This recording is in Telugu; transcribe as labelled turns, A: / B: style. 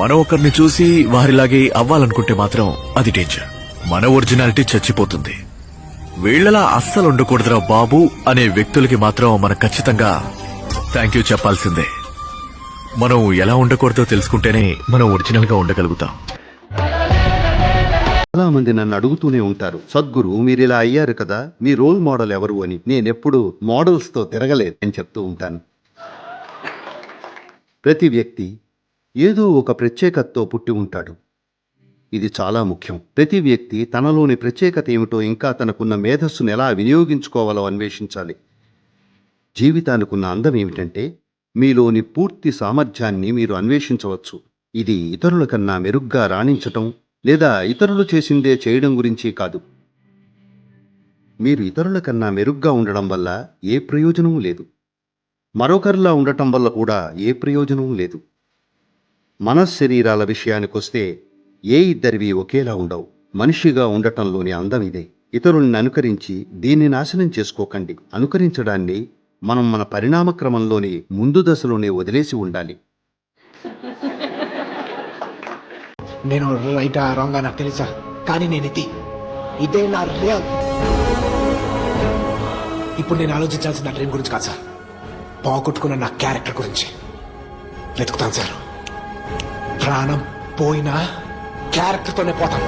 A: మనం ఒకరిని చూసి వారిలాగే అవ్వాలనుకుంటే మాత్రం అది డేంజర్ మన ఒరిజినాలిటీ చచ్చిపోతుంది. వీళ్ళలా అస్సలు ఉండకూడదురా బాబు అనే వ్యక్తులకి మాత్రం మనం ఖచ్చితంగా థ్యాంక్ యూ చెప్పాల్సిందే. మనం ఎలా ఉండకూడదో తెలుసుకుంటేనే మనం ఒరిజినల్గా ఉండగలుగుతాం.
B: చాలా మంది నన్ను అడుగుతూనే ఉంటారు సద్గురు మీరు ఇలా అయ్యారు కదా మీ రోల్ మోడల్ ఎవరు అని. నేనెప్పుడు మోడల్స్తో తిరగలేదు అని చెప్తూ ఉంటాను. ప్రతి వ్యక్తి ఏదో ఒక ప్రత్యేకతతో పుట్టి ఉంటాడు. ఇది చాలా ముఖ్యం. ప్రతి వ్యక్తి తనలోని ప్రత్యేకత ఏమిటో ఇంకా తనకున్న మేధస్సును ఎలా వినియోగించుకోవాలో అన్వేషించాలి. జీవితానికున్న అందం ఏమిటంటే మీలోని పూర్తి సామర్థ్యాన్ని మీరు అన్వేషించవచ్చు. ఇది ఇతరుల కన్నా మెరుగ్గా రాణించటం లేదా ఇతరులు చేసిందే చేయడం గురించి కాదు. మీరు ఇతరుల కన్నా మెరుగ్గా ఉండడం వల్ల ఏ ప్రయోజనం లేదు. మరొకరిలా ఉండటం వల్ల కూడా ఏ ప్రయోజనం లేదు. మనశ్శరీరాల విషయానికొస్తే ఏ ఇద్దరివి ఒకేలా ఉండవు. మనిషిగా ఉండటంలోని అందం ఇదే. ఇతరుల్ని అనుకరించి దీన్ని నాశనం చేసుకోకండి. అనుకరించడాన్ని మనం మన పరిణామక్రమంలోని ముందు దశలోనే వదిలేసి ఉండాలి.
C: నేను రైటా రాంగా నాకు తెలుసా? కానీ నేను ఇది. ఇదే నా రియల్. ఇప్పుడు నేను ఆలోచించాల్సిన డ్రీమ్ గురించి కాదు సార్. పోగొట్టుకున్న నా క్యారెక్టర్ గురించి. వెతుకుతాను సార్. ప్రాణం పోయినా క్యారెక్టర్తోనే పోతాను.